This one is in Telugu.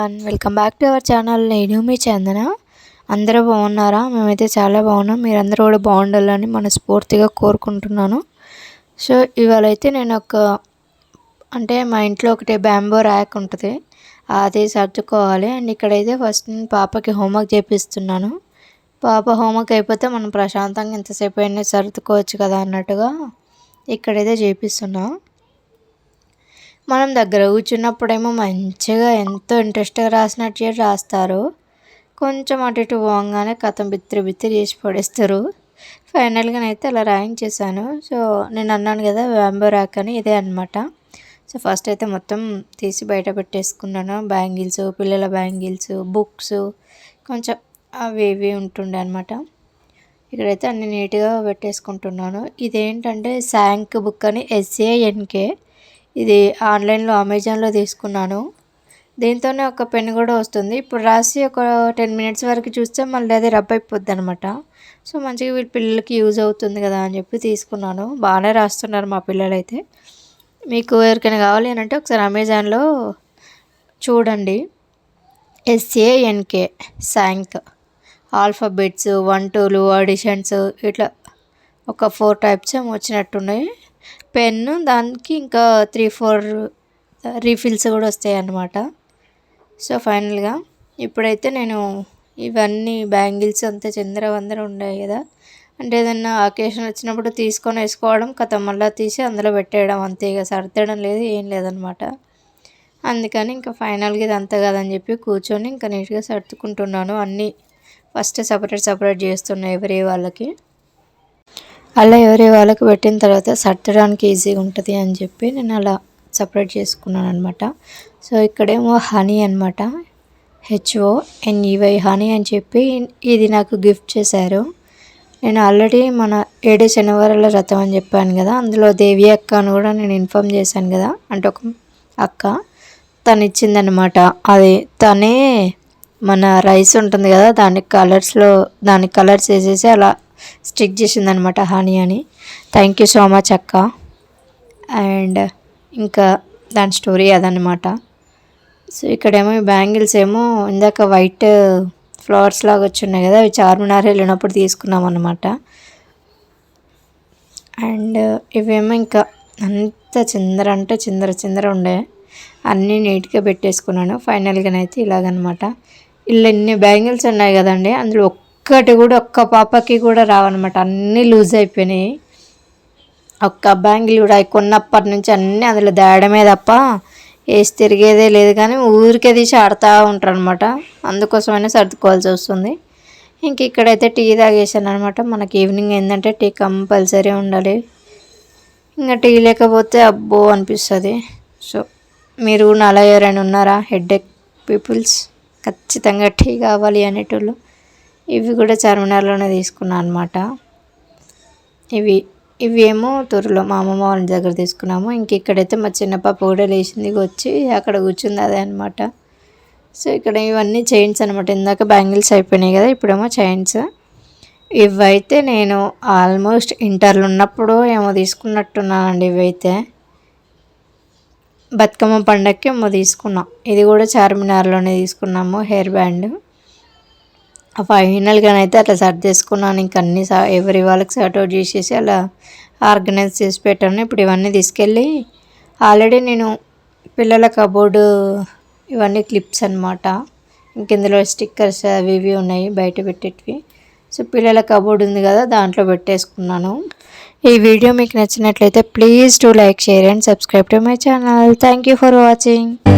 Everyone welcome back to our channel నేను మీ చందన. అందరూ బాగున్నారా? మేమైతే చాలా బాగున్నాం. మీరందరూ కూడా బాగుండాలని మనస్ఫూర్తిగా కోరుకుంటున్నాను. సో ఇవాళ అయితే నేను ఒక అంటే మా ఇంట్లో ఒకటి బ్యాంబో ర్యాక్ ఉంటుంది. అది సర్దుకోవాలి. అండ్ ఇక్కడైతే ఫస్ట్ నేను పాపకి హోంవర్క్ చేపిస్తున్నాను. పాప హోంవర్క్ అయిపోతే మనం ప్రశాంతంగా ఎంతసేపు అయినా సర్దుకోవచ్చు కదా అన్నట్టుగా ఇక్కడైతే చేపిస్తున్నాను మనం దగ్గర కూర్చున్నప్పుడేమో మంచిగా ఎంతో ఇంట్రెస్ట్గా రాసినట్టు రాస్తారు. కొంచెం అటు ఇటు పోగానే కథం బిత్తిరి బిత్తిరి చేసి పడేస్తారు. ఫైనల్గా అయితే అలా రాయించేసాను సో నేను అన్నాను కదా వ్యాంబో ర్యాక్ అని ఇదే అనమాట సో ఫస్ట్ అయితే మొత్తం తీసి బయట పెట్టేసుకున్నాను. బ్యాంగిల్స్ పిల్లల బ్యాంగిల్స్ బుక్స్ కొంచెం అవి ఇవి ఉంటుండే అనమాట ఇక్కడైతే అన్ని నీట్గా పెట్టేసుకుంటున్నాను. ఇదేంటంటే శాంక్ బుక్ అని ఎస్ఏఎన్కే ఇది ఆన్లైన్లో అమెజాన్లో తీసుకున్నాను. దీంతోనే ఒక పెన్ కూడా వస్తుంది. ఇప్పుడు రాసి ఒక టెన్ మినిట్స్ వరకు చూస్తే మళ్ళీ అది రబ్ అయిపోద్ది అనమాట సో మంచిగా వీళ్ళ పిల్లలకి యూజ్ అవుతుంది కదా అని చెప్పి తీసుకున్నాను. బాగానే రాస్తున్నారు మా పిల్లలు అయితే మీకు ఎవరికైనా కావాలి అని అంటే ఒకసారి అమెజాన్లో చూడండి. ఎస్ఏఎన్కే శాంక్ ఆల్ఫాబెట్స్ వన్ టూలు అడిషన్స్ ఇట్లా ఒక ఫోర్ టైప్స్ ఏమో వచ్చినట్టున్నాయి. పెన్ను దానికి ఇంకా త్రీ ఫోర్ రీఫిల్స్ కూడా వస్తాయి అన్నమాట సో ఫైనల్గా ఇప్పుడైతే నేను ఇవన్నీ బ్యాంగిల్స్ అంతా చిందర వందర ఉన్నాయి కదా. అంటే ఏదన్నా అకేషన్ వచ్చినప్పుడు తీసుకొని వేసుకోవడం కథ మళ్ళీ తీసి అందులో పెట్టేయడం అంతే ఇక సర్దడం లేదు ఏం లేదనమాట అందుకని ఇంకా ఫైనల్గా ఇది అంత కదని చెప్పి కూర్చొని ఇంకా నీట్గా సర్దుకుంటున్నాను. అన్నీ ఫస్ట్ సపరేట్ సపరేట్ చేస్తున్నాయి ఎవరి వాళ్ళకి. అలా ఎవరి వాళ్ళకి పెట్టిన తర్వాత సర్దడానికి ఈజీగా ఉంటుంది అని చెప్పి నేను అలా సపరేట్ చేసుకున్నాను అనమాట సో ఇక్కడేమో హనీ అనమాట హెచ్ఓ ఎన్ఈవై హనీ అని చెప్పి ఇది నాకు గిఫ్ట్ చేశారు. నేను ఆల్రెడీ మన ఏడు శనివారాల రథం అని చెప్పాను కదా అందులో దేవి అక్క అని కూడా నేను ఇన్ఫామ్ చేశాను కదా అంటే ఒక అక్క తను ఇచ్చిందనమాట అది తనే మన రైస్ ఉంటుంది కదా దానికి కలర్స్లో దానికి కలర్స్ వేసేసి అలా స్టిక్ చేసిందనమాట హనీ అని. థ్యాంక్ యూ సో మచ్ అక్క. అండ్ ఇంకా దాని స్టోరీ అదనమాట. సో ఇక్కడేమో ఈ బ్యాంగిల్స్ ఏమో ఇందాక వైట్ ఫ్లవర్స్ లాగా వచ్చున్నాయి కదా అవి చార్మినార్ వెళ్ళినప్పుడు తీసుకున్నాం అనమాట అండ్ ఇవేమో ఇంకా అంత చిందర అంటే చిందర చిందర ఉండే. అన్నీ నీట్గా పెట్టేసుకున్నాను. ఫైనల్గానైతే ఇలాగనమాట. ఇలా ఎన్ని బ్యాంగిల్స్ ఉన్నాయి కదండి అందులో ఒక్కటి కూడా ఒక్క పాపకి కూడా రావన్నమాట. అన్నీ లూజ్ అయిపోయినాయి. ఒక్క బ్యాంగిల్ కూడా కొన్నప్పటి నుంచి అన్నీ అందులో దాడమే తప్ప వేసి తిరిగేదే లేదు. కానీ ఊరికే తీసి ఆడుతూ ఉంటారు అనమాట అందుకోసమైనా సర్దుకోవాల్సి వస్తుంది. ఇంక ఇక్కడైతే టీ తాగేసాను అనమాట మనకి ఈవినింగ్ ఏంటంటే టీ కంపల్సరీ ఉండాలి. ఇంకా టీ లేకపోతే అబ్బో అనిపిస్తుంది. సో మీరు నలభై ఎవరైనా ఉన్నారా హెడ్ ఎక్ పీపుల్స్? ఖచ్చితంగా టీ కావాలి అనేటోళ్ళు. ఇవి కూడా చార్మినార్లోనే తీసుకున్నాను అనమాట ఇవి ఇవి ఏమో తూరులో మా అమ్మమ్మ వాళ్ళ దగ్గర తీసుకున్నాము. ఇంక ఇక్కడైతే మా చిన్న పాప కూడా లేచింది వచ్చి అక్కడ కూర్చుంది అదే అనమాట సో ఇక్కడ ఇవన్నీ చైన్స్ అనమాట ఇందాక బ్యాంగిల్స్ అయిపోయినాయి కదా ఇప్పుడేమో చైన్స్. ఇవైతే నేను ఆల్మోస్ట్ ఇంటర్లో ఉన్నప్పుడు ఏమో తీసుకున్నట్టున్నానండి ఇవైతే. బతుకమ్మ పండగకి ఏమో తీసుకున్నాం. ఇది కూడా చార్మినార్లోనే తీసుకున్నాము హెయిర్ బ్యాండ్. ఫైనల్గానైతే అట్లా సర్దేసుకున్నాను ఇంక అన్ని ఎవరి వాళ్ళకి సెట్ అవుట్ చేసేసి అలా ఆర్గనైజ్ చేసి పెట్టాను. ఇప్పుడు ఇవన్నీ తీసుకెళ్ళి ఆల్రెడీ నేను పిల్లల కబోర్డు ఇవన్నీ క్లిప్స్ అనమాట ఇంకెందులో స్టిక్కర్స్ అవి ఇవి ఉన్నాయి బయట పెట్టేటివి. సో పిల్లల కబోర్డ్ ఉంది కదా దాంట్లో పెట్టేసుకున్నాను. ఈ వీడియో మీకు నచ్చినట్లయితే please to like share and subscribe to my channel. Thank you for watching.